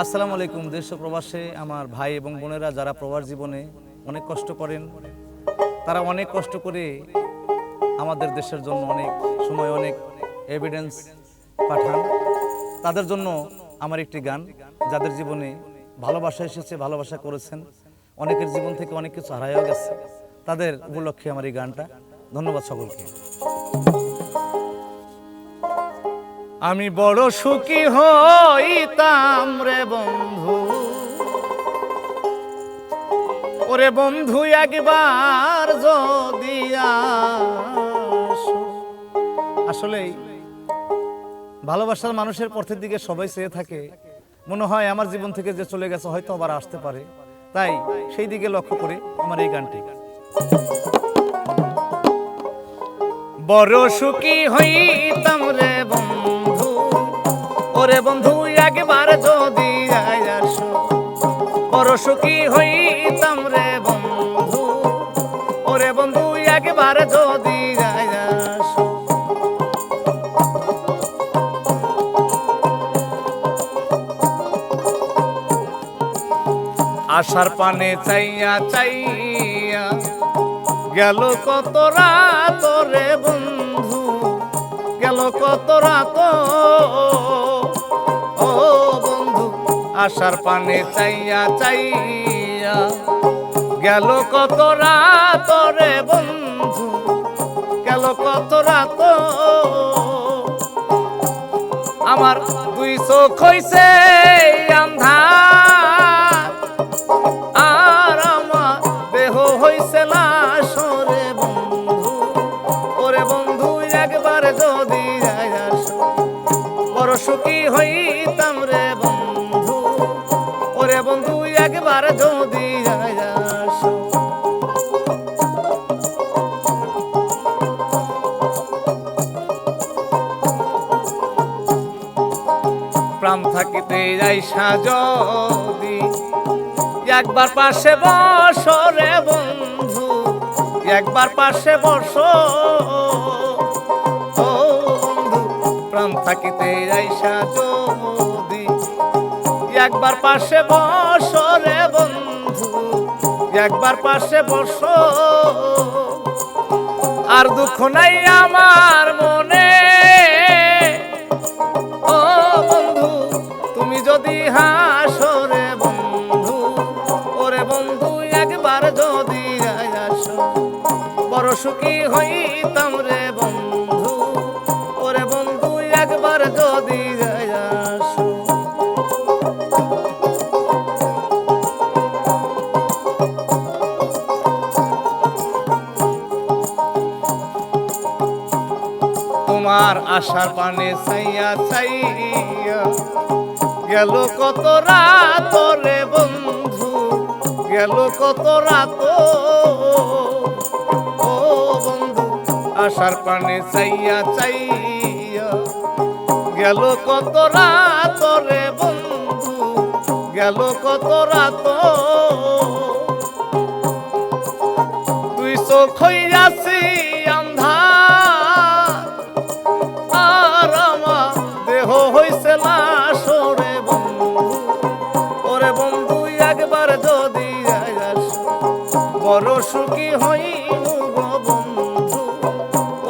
আসসালামু আলাইকুম, দেশ প্রবাসে আমার ভাই এবং বোনেরা যারা প্রবাস জীবনে অনেক কষ্ট করেন, তারা অনেক কষ্ট করে আমাদের দেশের জন্য অনেক সময়, অনেক এভিডেন্স পাঠান। তাদের জন্য আমার একটি গান, যাদের জীবনে ভালোবাসা এসেছে, ভালোবাসা করেছেন, অনেকের জীবন থেকে অনেক কিছু হারাইও গেছে। তাদের উপলক্ষে আমার এই গানটা। ধন্যবাদ সকলকে। আমি বড় সুখী হইতাম রে বন্ধু। ওরে বন্ধু, একবার যদি আসো। আসলেই ভালোবাসার মানুষের পথের দিকে সবাই চেয়ে থাকে। মনে হয় আমার জীবন থেকে যে চলে গেছে, হয়তো আবার আসতে পারে। তাই সেই দিকে লক্ষ্য করে আমার এই গানটি। বড় সুখী হইতাম রে ওরে বন্ধু, একবার যদি আসো বড় সুখী হইতাম রে বন্ধু? ওরে বন্ধু, একবার যদি আশার পানে চাইয়া চাইয়া গেল কত রাত রে বন্ধু? গেল কত রাত আশার পানে চাইয়া চাইয়া গেল কত রাত রে বন্ধু, গেল কত রাত। আমার দুই চোখ হইছে আন্ধার, আর আমার দেহ হইছে লাশরে বন্ধু। ওরে বন্ধু, একবার যদি বড় সুখী হইতাম রে একবার প্রাণ থাকিতে যদি, একবার পাশে বসরে বন্ধু, একবার পাশে বস। প্রাণ থাকিতে যাইসা যদি, একবার পাশে বসরে বন্ধু একবার পাশে বস। আর দুঃখ নাই আমার মনে। ও বন্ধু, তুমি যদি হাসরে বন্ধু, ওরে বন্ধু, একবার যদি আসো। বড় সুখী হইতাম রে বন্ধু। তোমার আশার পানে চাইয়া চাইয়া গেল কত রাত রে বন্ধু, গেল কত রাত ও বন্ধু, আশার পানে চাইয়া চাইয়া গেল কত রাত রে বন্ধু, গেল কত রাত বড় সুখী হইব গো বন্ধু।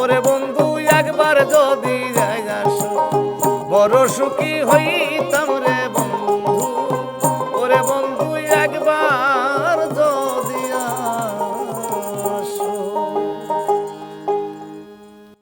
ওরে বন্ধু একবার যদি আসো বড় সুখী হই